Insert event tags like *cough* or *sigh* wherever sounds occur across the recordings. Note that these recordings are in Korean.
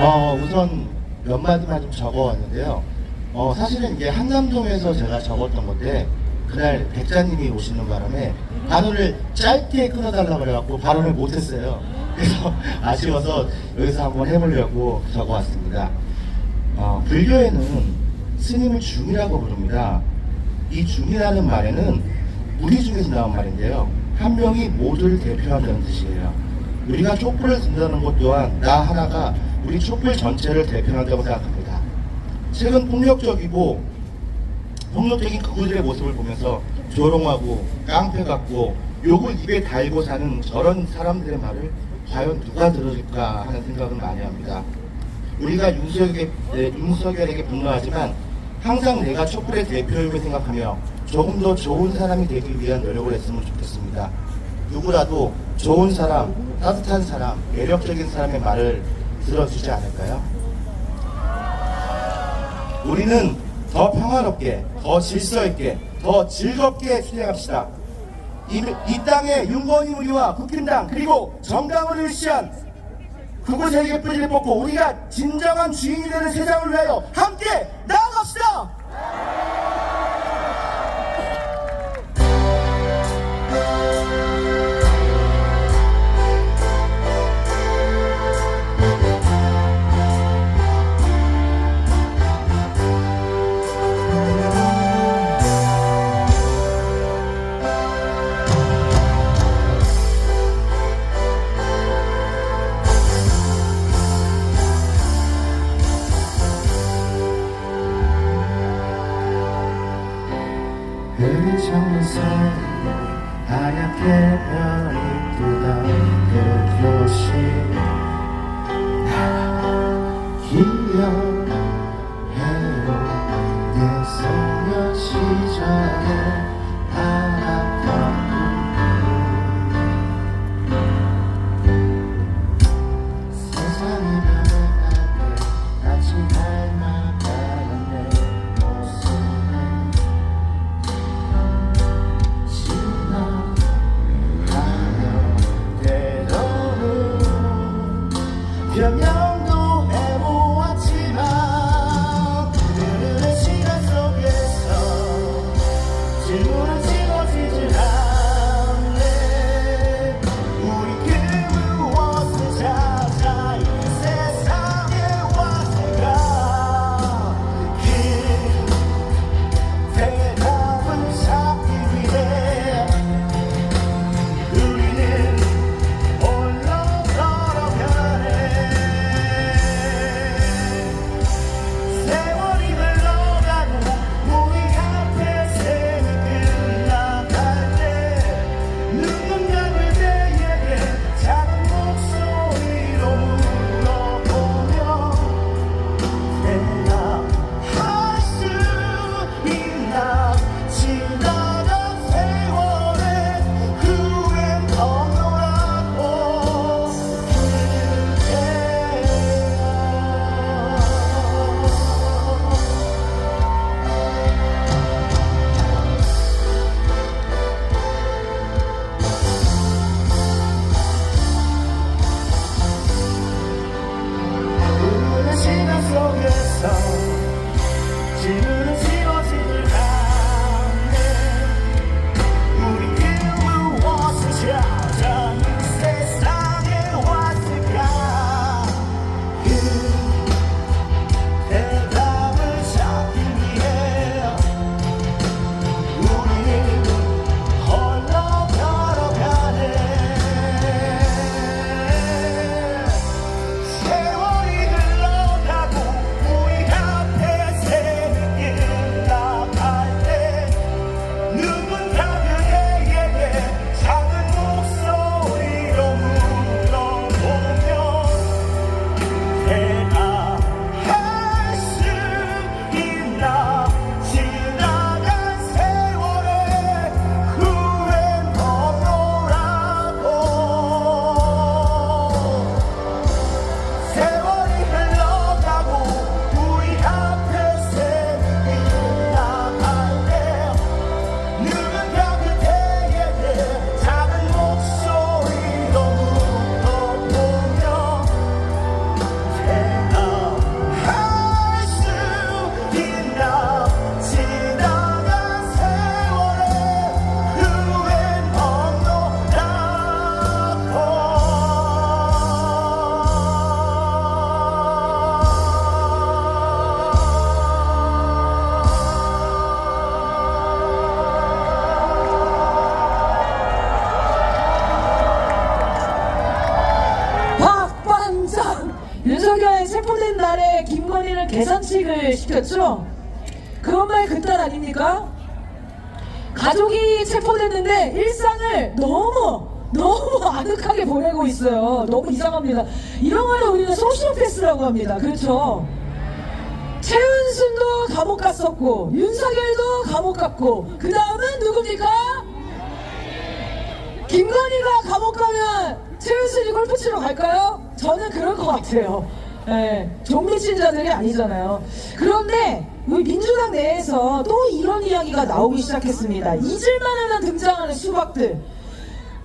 어, 우선 몇 마디만 좀 적어왔는데요. 어, 사실은 이게 한남동에서 제가 적었던 건데, 그날 백자님이 오시는 바람에 발언을 짧게 끊어달라고 그래갖고 발언을 못했어요. 그래서 *laughs* 아쉬워서 여기서 한번 해보려고 적어왔습니다. 어, 불교에는 스님을 중이라고 부릅니다. 이 중이라는 말에는 우리 중에서 나온 말인데요. 한 명이 모두를 대표한다는 뜻이에요. 우리가 촛불을 든다는 것 또한 나 하나가 우리 촛불 전체를 대표한다고 생각합니다. 최근 폭력적이고 폭력적인 그들의 모습을 보면서 조롱하고 깡패 같고 욕을 입에 달고 사는 저런 사람들의 말을 과연 누가 들어줄까 하는 생각을 많이 합니다. 우리가 윤석열에게, 네, 윤석열에게 분노하지만 항상 내가 촛불의 대표임을 생각하며 조금 더 좋은 사람이 되기 위한 노력을 했으면 좋겠습니다. 누구라도 좋은 사람, 따뜻한 사람, 매력적인 사람의 말을 들어주지 않을까요? 우리는 더 평화롭게, 더 질서 있게, 더 즐겁게 진행합시다. 이, 이 땅에 윤건희 우리와 국힘당 그리고 정당을 일시한 그곳에게 뿌리를 뽑고 우리가 진정한 주인이 되는 세상을 위하여 함께 나아갑시다. 시켰죠? 그런 말 그딴 아닙니까? 가족이 체포됐는데 일상을 너무 너무 *laughs* 아늑하게 보내고 있어요. 너무 이상합니다. 이런 걸 우리는 소시오패스라고 합니다. 그렇죠? 최은순도 감옥 갔었고 윤석열도 감옥 갔고 그 다음은 누굽니까? 김건희가 감옥 가면 최은순이 골프 치러 갈까요? 저는 그럴 것 같아요. 예, 종미친자들이 아니잖아요. 그런데 우리 민주당 내에서 또 이런 이야기가 나오기 시작했습니다. 잊을만 하면 등장하는 수박들.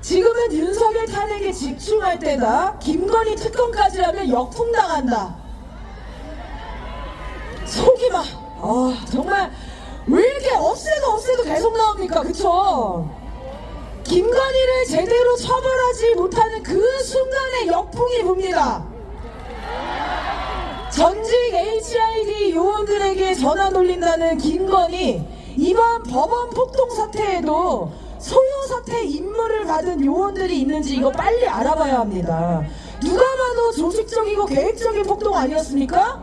지금은 윤석열 탄핵에 집중할 때다. 김건희 특검까지 하면 역풍당한다. 속이 막, 아, 정말, 왜 이렇게 없애도 없애도 계속 나옵니까? 그쵸? 김건희를 제대로 처벌하지 못하는 그 순간에 역풍이 붑니다. 전직 HID 요원들에게 전화 돌린다는 김건희, 이번 법원 폭동 사태에도 소요 사태 임무를 받은 요원들이 있는지 이거 빨리 알아봐야 합니다. 누가 봐도 조직적이고 계획적인 폭동 아니었습니까?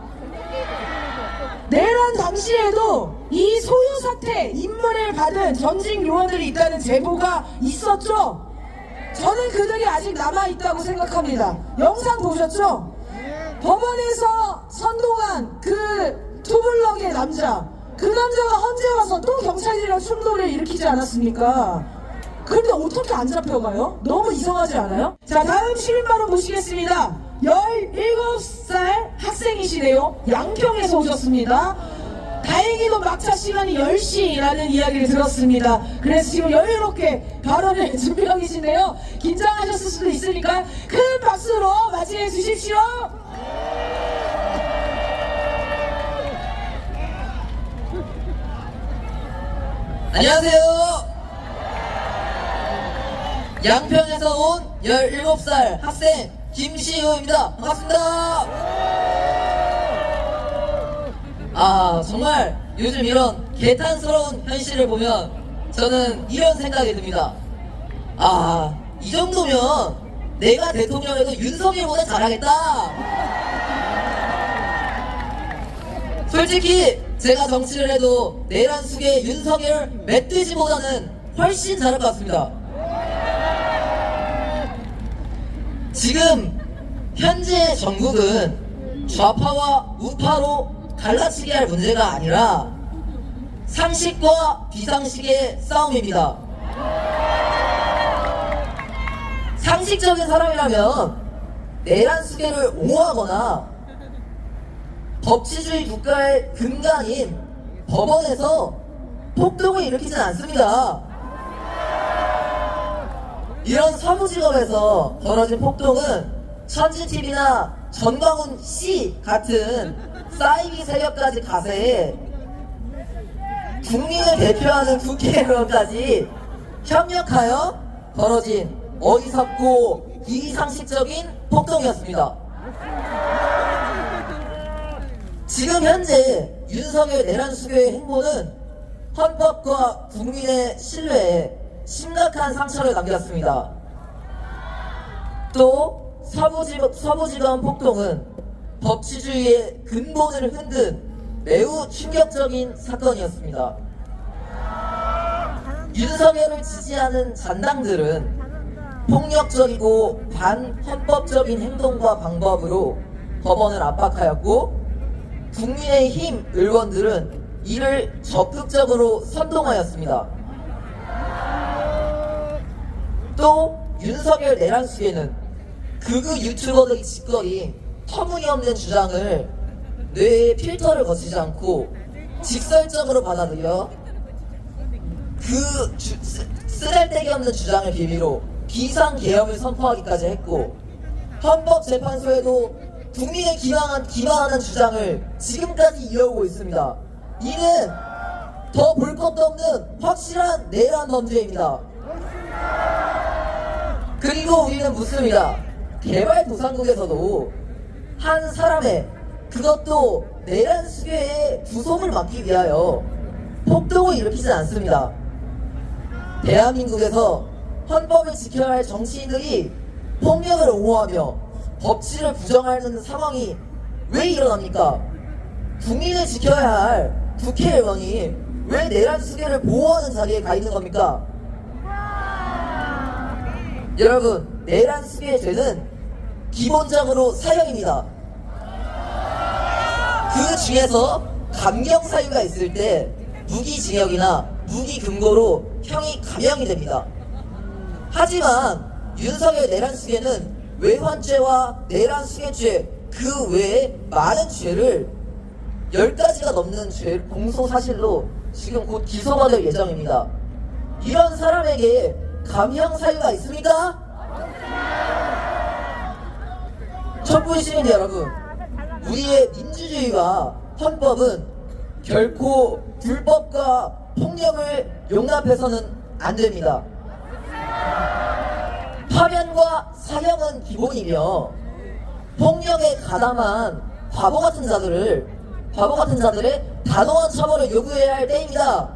내란 당시에도 이 소유 사태 임무를 받은 전직 요원들이 있다는 제보가 있었죠. 저는 그들이 아직 남아 있다고 생각합니다. 영상 보셨죠? 법원에서 선동한 그 투블럭의 남자, 그 남자가 헌재 와서 또 경찰이랑 충돌을 일으키지 않았습니까? 근데 어떻게 안 잡혀가요? 너무 이상하지 않아요? 자, 다음 시민바로 모시겠습니다. 17살 학생이시네요. 양평에서 오셨습니다. 다행히도 막차 시간이 10시라는 이야기를 들었습니다. 그래서 지금 여유롭게 발언을 *laughs* 준비하고 계신데요. 긴장하셨을 수도 있으니까 큰 박수로 맞이해 주십시오. 안녕하세요. 양평에서 온 17살 학생 김시우입니다. 반갑습니다. 아, 정말 요즘 이런 개탄스러운 현실을 보면 저는 이런 생각이 듭니다. 아, 이 정도면 내가 대통령에도 윤석열보다 잘하겠다. 솔직히 제가 정치를 해도 내란 숙의 윤석열 멧돼지보다는 훨씬 잘할 것 같습니다. 지금 현재 전국은 좌파와 우파로 갈라치게 할 문제가 아니라 상식과 비상식의 싸움입니다. 상식적인 사람이라면 내란 수계를 옹호하거나 법치주의 국가의 근간인 법원에서 폭동을 일으키진 않습니다. 이런 서부지검에서 벌어진 폭동은 천지TV나 전광훈 씨 같은 사이비 세력까지 가세해 국민을 대표하는 국회의원까지 협력하여 벌어진 어리석고 비상식적인 폭동이었습니다. 지금 현재 윤석열 내란 수교의 행보는 헌법과 국민의 신뢰에 심각한 상처를 남겼습니다. 또 서부지검, 서부지검 폭동은 법치주의의 근본을 흔든 매우 충격적인 사건이었습니다. 윤석열을 지지하는 잔당들은 폭력적이고 반헌법적인 행동과 방법으로 법원을 압박하였고 국민의힘 의원들은 이를 적극적으로 선동하였습니다. 또 윤석열 내란 수에는 극우 유튜버들이 짓거린 터무니없는 주장을 뇌의 필터를 거치지 않고 직설적으로 받아들여 그 주, 쓰- 쓰잘데기 없는 주장을 빌미로 비상계엄을 선포하기까지 했고 헌법재판소에도 국민의 기망한, 기망하는 주장을 지금까지 이어오고 있습니다. 이는 더 볼 것도 없는 확실한 내란 범죄입니다. 그리고 우리는 묻습니다. 개발도상국에서도 한 사람의 그것도 내란 수괴의 구속을 막기 위하여 폭동을 일으키지 않습니다. 대한민국에서 헌법을 지켜야 할 정치인들이 폭력을 옹호하며 법치를 부정하는 상황이 왜 일어납니까? 국민을 지켜야 할 국회의원이 왜 내란 수계를 보호하는 자리에 가 있는 겁니까? 여러분, 내란 수계의 죄는 기본적으로 사형입니다. 그 중에서 감경 사유가 있을 때 무기징역이나 무기금고로 형이 감형이 됩니다. 하지만 윤석열 내란 수계는 외환죄와 내란 수계죄 그 외에 많은 죄를 10가지가 넘는 죄 공소 사실로 지금 곧 기소가 될 예정입니다. 이런 사람에게 감형 사유가 있습니까? 촛불 시민 여러분, 우리의 민주주의와 헌법은 결코 불법과 폭력을 용납해서는 안 됩니다. 파면과 사형은 기본이며 폭력에 가담한 바보 같은 자들을 바보 같은 자들의 단호한 처벌을 요구해야 할 때입니다.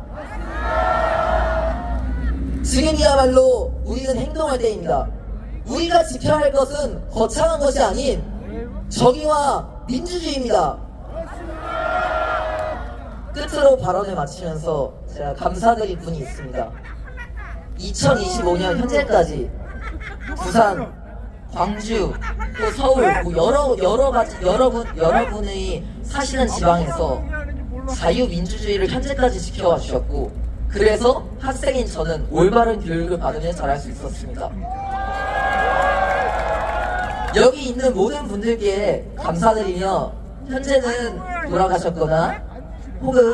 지금이야말로 우리는 행동할 때입니다. 우리가 지켜야 할 것은 거창한 것이 아닌 정의와 민주주의입니다. 끝으로 발언을 마치면서 제가 감사드릴 분이 있습니다. 2025년 현재까지 부산, 광주, 또 서울 뭐 여러 여러 가지 여러분 여러분의 사시는 지방에서 자유민주주의를 현재까지 지켜와 주셨고 그래서 학생인 저는 올바른 교육을 받으며 자랄 수 있었습니다. 여기 있는 모든 분들께 감사드리며 현재는 돌아가셨거나 혹은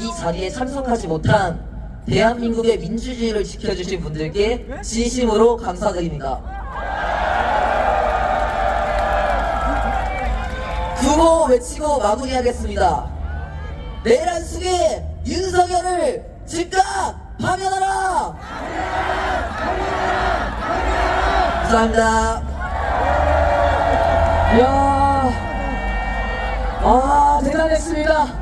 이 자리에 참석하지 못한 대한민국의 민주주의를 지켜주신 분들께 진심으로 감사드립니다. 구호 외치고 마무리하겠습니다. 내란 속에 윤석열을 즉각 파면하라! 감사합니다. 이야, 아, 대단했습니다.